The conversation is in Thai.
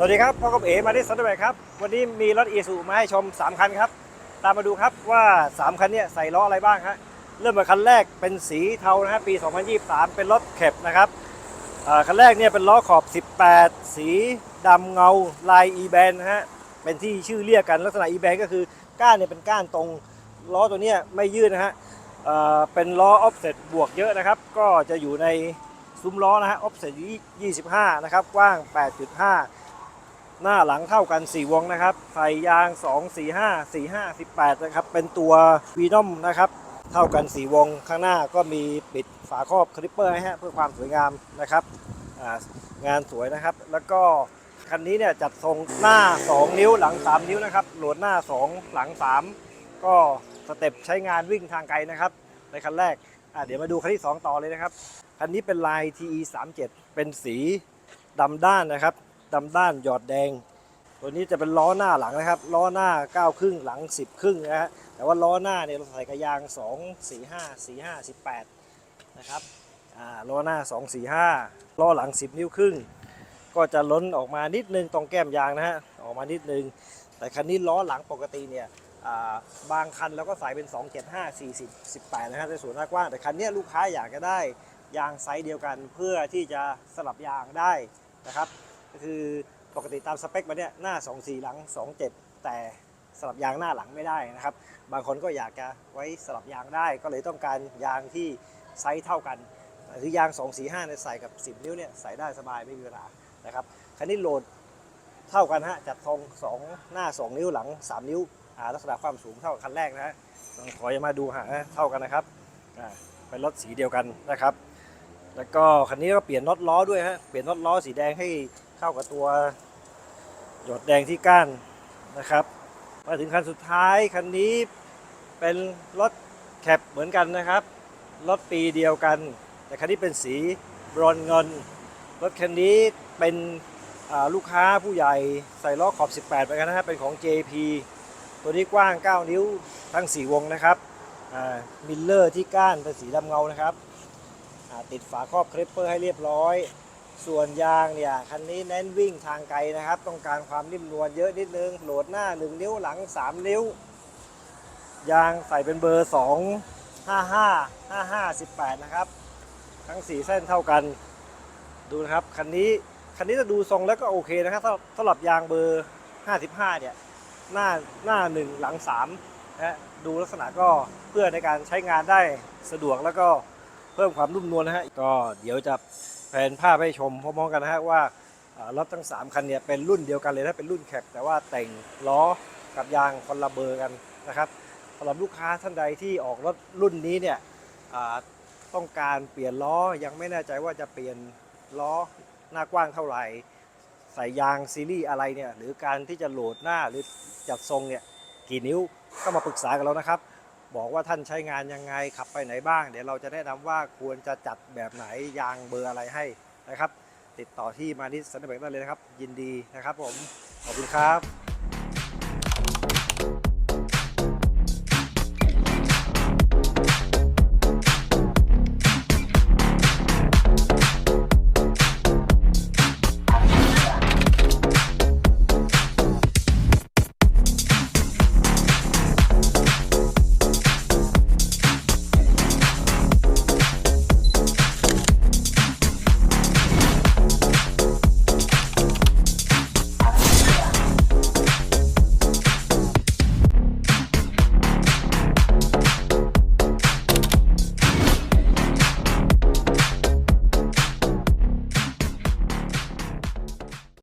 สวัสดีครับพ่อกับเอ๋มาที่สันติบาครับ วันนี้มีรถอีซูมาให้ชม 3 คันครับ ตามมาดูครับว่า 3 คันนี้ใส่ล้ออะไรบ้างฮะเริ่มจากคันแรกเป็นสีเทานะฮะปี 2023 เป็นรถเข็บนะครับคันแรกเนี่ยเป็นล้อขอบ 18 สีดำเงาลาย e b a n นะฮะเป็นที่ชื่อเรียกกันลักษณะ e b a n ก็คือก้านเนี่ยเป็นก้านตรงล้อตัวเนี้ยไม่ยืดนะฮะเเป็นล้อ offset บวกเยอะนะครับ ก็จะอยู่ในซุ้มล้อนะฮะ offset 25 นะครับกว้าง 8.5 หน้าหลังเท่ากัน 4 วงนะครับ ใส่ยาง 2 4 5 4 5 18 นะครับ เป็นตัววีนอมนะครับ เท่ากัน 4 วง ข้างหน้าก็มีปิดฝาครอบคลิปเปอร์ให้ฮะเพื่อความสวยงามนะครับ งานสวยนะครับ แล้วก็คันนี้เนี่ยจัดทรงหน้า 2 นิ้วหลัง 3 นิ้วนะครับ โหลดหน้า 2 หลัง 3 ก็สเต็ปใช้งานวิ่งทางไกลนะครับ ในคันแรกเดี๋ยวมาดูคันที่ 2 ต่อเลยนะครับ คันนี้เป็นลาย TE 37 เป็นสีดำด้านนะครับ ดำด้านหยอดแดง ตัวนี้จะเป็นล้อหน้าหลังนะครับล้อหน้า9ครึ่งหลัง 10 ครึ่งนะฮะแต่ว่าล้อหน้าเนี่ยเราใส่กระยาง 2 4 5 4 5 18นะครับอ่าล้อหน้า 2 4 5ล้อหลัง 10 นิ้วครึ่ง ก็จะล้นออกมานิดนึงตรงแก้มยางนะฮะออกมานิดนึง แต่คันนี้ล้อหลังปกติเนี่ยบางคันเราก็ใส่เป็น 2 7 5 40 18นะฮะในส่วนหน้ากว้างแต่คันเนี้ยลูกค้าอยากจะได้ยางไซส์เดียวกันเพื่อที่จะสลับยางได้นะครับ ก็คือปกติตามสเปคมาเนี่ยหน้า 2 4 หลัง 2 7 แต่สลับยางหน้าหลังไม่ได้นะครับ บางคนก็อยากจะไว้สลับยางได้ ก็เลยต้องการยางที่ไซส์เท่ากันหรือยาง 2 4 5เนี่ยใส่กับ 10 นิ้วเนี่ยใส่ได้สบายไม่มีปัญหานะครับคันนี้โหลดเท่ากันฮะจัดทรง2 หน้า 2 นิ้วหลัง 3 นิ้วอ่าลักษณะความสูงเท่ากับคันแรกนะฮะลองขอจะมาดูหาเท่ากันนะครับเป็นรถสีเดียวกันนะครับ แล้วก็คันนี้ก็เปลี่ยนน็อตล้อด้วยฮะเปลี่ยนน็อตล้อสีแดงให้ เข้ากับตัวหยดแดงที่ก้านนะครับ มาถึงคันสุดท้ายคันนี้เป็นรถแคปเหมือนกันนะครับ รถปีเดียวกัน แต่คันนี้เป็นสีบรอนเงิน รถคันนี้เป็นลูกค้าผู้ใหญ่ใส่ล้อขอบ 18ไปกันนะฮะเป็นของ JP ตัวนี้กว้าง 9 นิ้วทั้ง 4 วงนะครับมิลเลอร์ที่ก้านเป็นสีดำเงานะครับติดฝาครอบคลิปเปอร์ให้เรียบร้อย ส่วนยางเนี่ยคันนี้เน้นวิ่งทางไกลนะครับ ต้องการความนิ่มนวลเยอะนิดนึงโหลดหน้า 1 นิ้วหลัง 3 นิ้ว ยางใส่เป็นเบอร์ 2 55 55 18 นะครับ ทั้ง 4 เส้นเท่ากันดูนะครับคันนี้คันนี้จะดูทรงแล้วก็โอเคนะครับสำหรับสลับยางเบอร์ 55 เนี่ยหน้าหน้า 1 หลัง3นะฮะดูลักษณะก็เพื่อในการใช้งานได้สะดวกแล้วก็เพิ่มความนุ่มนวลนะฮะก็เดี๋ยวจะ แผนภาพให้ชมพร้อมๆกันนะฮะว่ารถทั้ง 3 คันเนี่ยเป็นรุ่นเดียวกันเลยถ้าเป็นรุ่นแคปแต่ว่าแต่งล้อกับยางคนละเบอร์กันนะครับสำหรับลูกค้าท่านใดที่ออกรถรุ่นนี้เนี่ยต้องการเปลี่ยนล้อยังไม่แน่ใจว่าจะเปลี่ยนล้อหน้ากว้างเท่าไหร่ใส่ยางซีรีส์อะไรเนี่ยหรือการที่จะโหลดหน้าหรือจัดทรงเนี่ยกี่นิ้วก็มาปรึกษากันแล้วนะครับ บอกว่าท่านใช้งานยังไงขับไปไหนบ้าง เดี๋ยวเราจะแนะนำว่าควรจะจัดแบบไหนยางเบอร์อะไรให้นะครับ ติดต่อที่มานิสสันนิบกได้เลยนะครับ ยินดีนะครับผมขอบคุณครับ